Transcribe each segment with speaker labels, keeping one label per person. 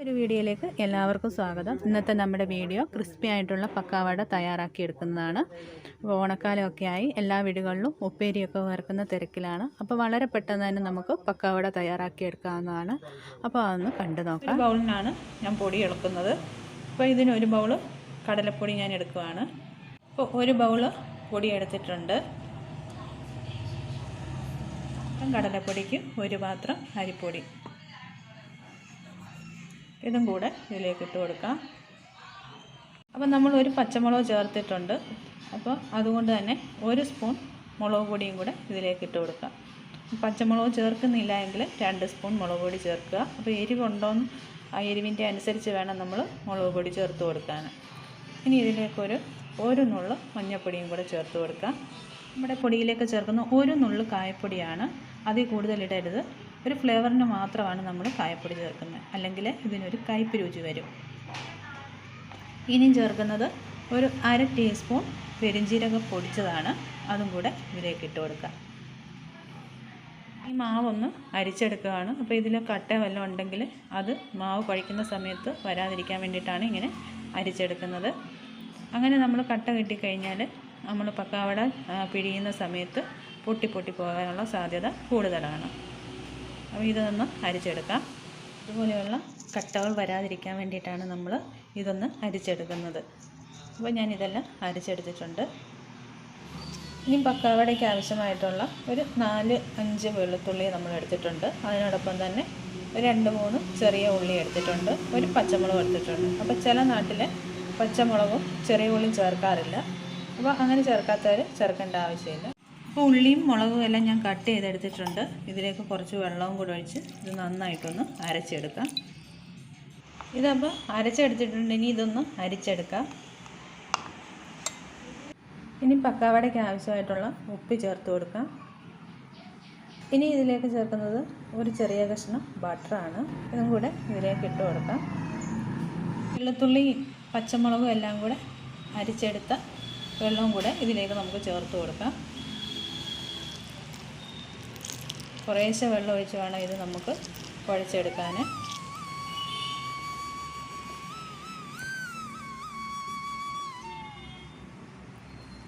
Speaker 1: ഒരു വീഡിയോയിലേക്ക് എല്ലാവർക്കും സ്വാഗതം. ഇന്നത്തെ നമ്മുടെ വീഡിയോ ക്രിസ്പി ആയിട്ടുള്ള പക്കാവട തയ്യാറാക്കിയെടുക്കുന്നതാണ് അപ്പോൾ ഓണക്കാലമൊക്കെ ആയി എല്ലാ വീടുകളിലും ഉപ്പേരിയൊക്കെ വറുക്കുന്ന തിരക്കിലാണ്. അപ്പോൾ വളരെ പെട്ടെന്ന് തന്നെ നമുക്ക് പക്കാവട തയ്യാറാക്കിയെടുക്കാവുന്നതാണ് അപ്പോൾ അതൊന്ന് കണ്ടു നോക്കാം. ബൗളിനാണ് ഞാൻ പൊടി എടുക്കുന്നത് അപ്പോൾ ഇതിന് ഒരു ബൗൾ കടലപ്പൊടി ഞാൻ എടുക്കുവാണ്. അപ്പോൾ ഒരു ബൗൾ പൊടി എടുത്തിട്ടുണ്ട്. കടലപ്പൊടിക്ക് ഒരു പാത്രം അരിപ്പൊടി. ഇതും കൂടെ ഇതിലേക്ക് ഇട്ട് കൊടുക്കാം. അപ്പം നമ്മൾ ഒരു പച്ചമുളക് ചേർത്തിട്ടുണ്ട്. അപ്പോൾ അതുകൊണ്ട് തന്നെ ഒരു സ്പൂൺ മുളക് പൊടിയും കൂടെ ഇതിലേക്ക് ഇട്ട് കൊടുക്കാം. പച്ചമുളക് ചേർക്കുന്നില്ല എങ്കിൽ രണ്ട് സ്പൂൺ മുളക് പൊടി ചേർക്കുക. അപ്പോൾ എരിവുണ്ടോയെന്ന് ആ എരിവിന്റെ അനുസരിച്ച് വേണം നമ്മൾ മുളക് പൊടി ചേർത്ത് കൊടുക്കാൻ. ഇനി ഇതിലേക്കൊരു ഒരു നുള്ളു മഞ്ഞൾപ്പൊടിയും കൂടെ ചേർത്ത് കൊടുക്കാം. നമ്മുടെ പൊടിയിലേക്ക് ചേർക്കുന്ന ഒരു നുള്ളു കായപ്പൊടിയാണ്. അതിൽ കൂടുതൽ ഇടരുത്. ഒരു ഫ്ലേവറിന് മാത്രമാണ് നമ്മൾ കായപ്പൊടി ചേർക്കുന്നത്. അല്ലെങ്കിൽ ഇതിനൊരു കയ്പ്പ് രുചി വരും. ഇനിയും ചേർക്കുന്നത് ഒരു അര ടീസ്പൂൺ പെരിഞ്ജീരകം പൊടിച്ചതാണ്. അതും കൂടെ ഇതിലേക്ക് ഇട്ട് കൊടുക്കുക. ഈ മാവൊന്ന് അരിച്ചെടുക്കുകയാണ്. അപ്പോൾ ഇതിൽ കട്ട വല്ലതും ഉണ്ടെങ്കിൽ അത് മാവ് കഴിക്കുന്ന സമയത്ത് വരാതിരിക്കാൻ വേണ്ടിയിട്ടാണ് ഇങ്ങനെ അരിച്ചെടുക്കുന്നത്. അങ്ങനെ നമ്മൾ കട്ട കിട്ടിക്കഴിഞ്ഞാൽ നമ്മൾ പക്കാവട പിഴിയുന്ന സമയത്ത് പൊട്ടി പൊട്ടി പോകാനുള്ള സാധ്യത കൂടുതലാണ്. അപ്പോൾ ഇതൊന്ന് അരിച്ചെടുക്കാം. ഇതുപോലെയുള്ള കട്ടകൾ വരാതിരിക്കാൻ വേണ്ടിയിട്ടാണ് നമ്മൾ ഇതൊന്ന് അരിച്ചെടുക്കുന്നത്. അപ്പോൾ ഞാനിതെല്ലാം അരിച്ചെടുത്തിട്ടുണ്ട്. ഇനി പക്കാവടയ്ക്ക് ആവശ്യമായിട്ടുള്ള ഒരു നാല് അഞ്ച് വെളുത്തുള്ളി നമ്മൾ എടുത്തിട്ടുണ്ട്. അതിനോടൊപ്പം തന്നെ രണ്ട് മൂന്ന് ചെറിയ ഉള്ളി എടുത്തിട്ടുണ്ട്. ഒരു പച്ചമുളക് എടുത്തിട്ടുണ്ട്. അപ്പോൾ ചില നാട്ടിലെ പച്ചമുളകും ചെറിയ ഉള്ളിയും ചേർക്കാറില്ല. അപ്പോൾ അങ്ങനെ ചേർക്കാത്തവർ ചേർക്കേണ്ട ആവശ്യമില്ല. അപ്പോൾ ഉള്ളിയും മുളകും എല്ലാം ഞാൻ കട്ട് ചെയ്തെടുത്തിട്ടുണ്ട്. ഇതിലേക്ക് കുറച്ച് വെള്ളവും കൂടെ ഒഴിച്ച് ഇത് നന്നായിട്ടൊന്ന് അരച്ചെടുക്കാം. ഇതപ്പോൾ അരച്ചെടുത്തിട്ടുണ്ട്. ഇനി ഇതൊന്ന് അരിച്ചെടുക്കാം. ഇനി പക്കാവടയ്ക്ക് ആവശ്യമായിട്ടുള്ള ഉപ്പ് ചേർത്ത് കൊടുക്കാം. ഇനി ഇതിലേക്ക് ചേർക്കുന്നത് ഒരു ചെറിയ കഷ്ണം ബട്ടറാണ് ഇതും കൂടെ ഇതിലേക്ക് ഇട്ട് കൊടുക്കാം. വെള്ളത്തുള്ളി പച്ചമുളകും എല്ലാം കൂടെ അരിച്ചെടുത്ത വെള്ളവും കൂടെ ഇതിലേക്ക് നമുക്ക് ചേർത്ത് കൊടുക്കാം. കുറേശ്ശെ വെള്ളം ഒഴിച്ച് വേണം ഇത് നമുക്ക് കുഴച്ചെടുക്കാൻ.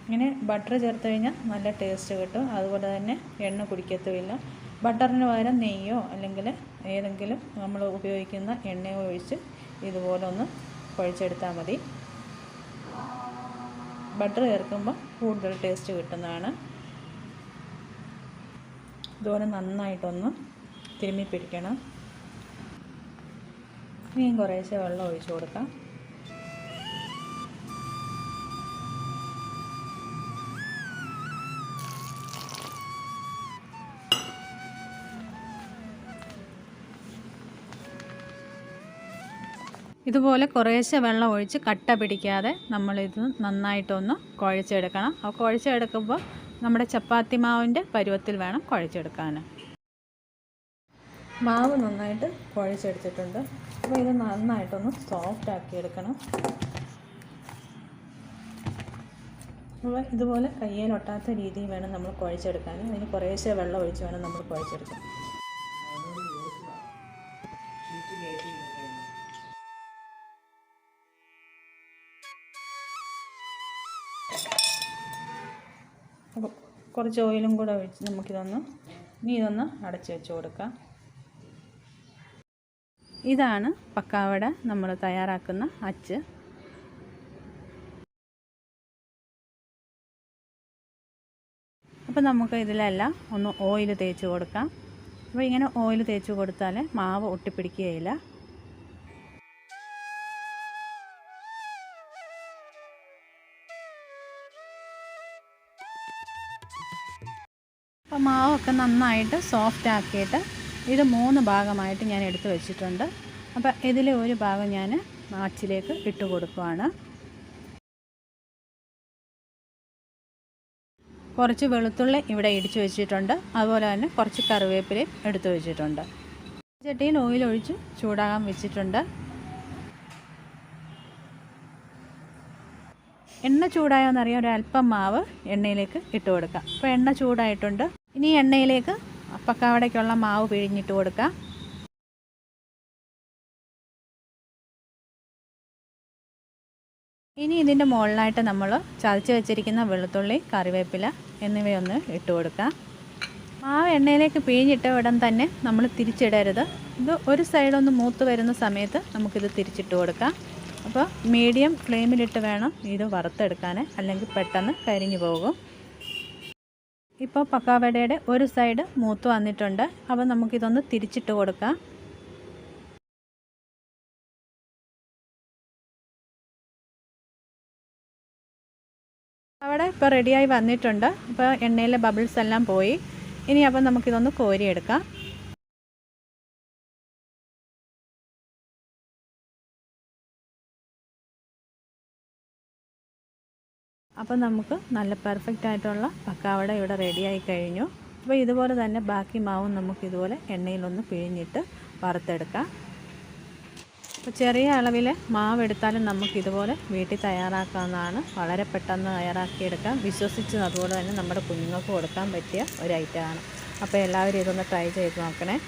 Speaker 1: ഇങ്ങനെ ബട്ടർ ചേർത്ത് കഴിഞ്ഞാൽ നല്ല ടേസ്റ്റ് കിട്ടും. അതുപോലെ തന്നെ എണ്ണ കുടിക്കത്തുമില്ല. ബട്ടറിന് പകരം നെയ്യോ അല്ലെങ്കിൽ ഏതെങ്കിലും നമ്മൾ ഉപയോഗിക്കുന്ന എണ്ണയോ ഒഴിച്ച് ഇതുപോലെ ഒന്ന് കുഴച്ചെടുത്താൽ മതി. ബട്ടർ ചേർക്കുമ്പോൾ കൂടുതൽ ടേസ്റ്റ് കിട്ടുന്നതാണ്. ഇതുപോലെ നന്നായിട്ടൊന്ന് തിരുമ്മി പിടിക്കണം. ഇനിയും കുറേശ്ശെ വെള്ളം ഒഴിച്ചു കൊടുക്കാം. ഇതുപോലെ കുറേശ്ശെ വെള്ളം ഒഴിച്ച് കട്ട പിടിക്കാതെ നമ്മളിത് നന്നായിട്ടൊന്ന് കുഴച്ചെടുക്കണം. ആ കുഴച്ചെടുക്കുമ്പോൾ നമ്മുടെ ചപ്പാത്തി മാവിന്റെ പരുവത്തിൽ വേണം കുഴച്ചെടുക്കാൻ മാവ് നന്നായിട്ട് കുഴച്ചെടുത്തിട്ടുണ്ട്. അപ്പോൾ ഇത് നന്നായിട്ടൊന്ന് സോഫ്റ്റ് ആക്കി എടുക്കണം. ഇതുപോലെ കയ്യിലൊട്ടാത്ത രീതിയിൽ വേണം നമ്മൾ കുഴച്ചെടുക്കാൻ അതിന് കുറേശ്ശെ വെള്ളം ഒഴിച്ച് വേണം നമ്മൾ കുഴച്ചെടുക്കാൻ. കുറച്ച് ഓയിലും കൂടെ ഒഴിച്ച് നമുക്കിതൊന്ന് ഇനി ഇതൊന്ന് അടച്ച് വെച്ച് കൊടുക്കാം. ഇതാണ് പക്കാവട നമ്മൾ തയ്യാറാക്കുന്ന അച്ച്. അപ്പോൾ നമുക്ക് ഇതിലെല്ലാം ഒന്ന് ഓയിൽ തേച്ച് കൊടുക്കാം. അപ്പോൾ ഇങ്ങനെ ഓയിൽ തേച്ച് കൊടുത്താൽ മാവ് ഒട്ടിപ്പിടിക്കുകയില്ല. അപ്പോൾ മാവൊക്കെ നന്നായിട്ട് സോഫ്റ്റ് ആക്കിയിട്ട് ഇത് മൂന്ന് ഭാഗമായിട്ട് ഞാൻ എടുത്തു വെച്ചിട്ടുണ്ട്. അപ്പോൾ ഇതിലെ ഒരു ഭാഗം ഞാൻ മാച്ചിലേക്ക് ഇട്ട് കൊടുക്കുവാണ്. കുറച്ച് വെളുത്തുള്ളി ഇവിടെ ഇടിച്ചു വെച്ചിട്ടുണ്ട്. അതുപോലെ തന്നെ കുറച്ച് കറിവേപ്പിലയും എടുത്തു വെച്ചിട്ടുണ്ട്. ചട്ടിയിൽ ഓയിൽ ഒഴിച്ച് ചൂടാകാൻ വെച്ചിട്ടുണ്ട്. എണ്ണ ചൂടായോന്നറിയാം. ഒരു അല്പം മാവ് എണ്ണയിലേക്ക് ഇട്ട് കൊടുക്കാം. അപ്പോൾ എണ്ണ ചൂടായിട്ടുണ്ട്. ഇനി എണ്ണയിലേക്ക് അപ്പക്കാവടയ്ക്കുള്ള മാവ് പിഴിഞ്ഞിട്ട് കൊടുക്കാം. ഇനി ഇതിന്റെ മുകളിലായിട്ട് നമ്മൾ ചതച്ച് വെച്ചിരിക്കുന്ന വെളുത്തുള്ളി കറിവേപ്പില എന്നിവയൊന്ന് ഇട്ട് കൊടുക്കാം. മാവ് എണ്ണയിലേക്ക് പിഴിഞ്ഞിട്ട ഉടൻ തന്നെ നമ്മൾ തിരിച്ചിടരുത്. ഇത് ഒരു സൈഡൊന്ന് മൂത്ത് വരുന്ന സമയത്ത് നമുക്കിത് തിരിച്ചിട്ട് കൊടുക്കാം. അപ്പോൾ മീഡിയം ഫ്ലെയിമിലിട്ട് വേണം ഇത് വറുത്തെടുക്കാൻ അല്ലെങ്കിൽ പെട്ടെന്ന് കരിഞ്ഞു പോകും. ഇപ്പോൾ പക്കാവടയുടെ ഒരു സൈഡ് മൂത്ത് വന്നിട്ടുണ്ട്. അപ്പോൾ നമുക്കിതൊന്ന് തിരിച്ചിട്ട് കൊടുക്കാം. അവിടെ ഇപ്പോൾ റെഡിയായി വന്നിട്ടുണ്ട്. ഇപ്പോൾ എണ്ണയിലെ ബബിൾസ് എല്ലാം പോയി. ഇനി അപ്പം നമുക്കിതൊന്ന് കോരിയെടുക്കാം. അപ്പോൾ നമുക്ക് നല്ല പെർഫെക്റ്റ് ആയിട്ടുള്ള പക്കാവട ഇവിടെ റെഡിയായി കഴിഞ്ഞു. അപ്പോൾ ഇതുപോലെ തന്നെ ബാക്കി മാവും നമുക്ക് ഇതുപോലെ എണ്ണയിലൊന്ന് പിഴിഞ്ഞിട്ട് വറുത്തെടുക്കാം. അപ്പോൾ ചെറിയ അളവിൽ മാവ് എടുത്താലും നമുക്ക് ഇതുപോലെ വീട്ടിൽ തയ്യാറാക്കാവുന്നതാണ്. വളരെ പെട്ടെന്ന് തയ്യാറാക്കിയെടുക്കാം. വിശ്വസിച്ച് അതുപോലെ തന്നെ നമ്മുടെ കുഞ്ഞുങ്ങൾക്ക് കൊടുക്കാൻ പറ്റിയ ഒരു ഐറ്റമാണ് അപ്പോൾ എല്ലാവരും ഇതൊന്ന് ട്രൈ ചെയ്ത് നോക്കണേ.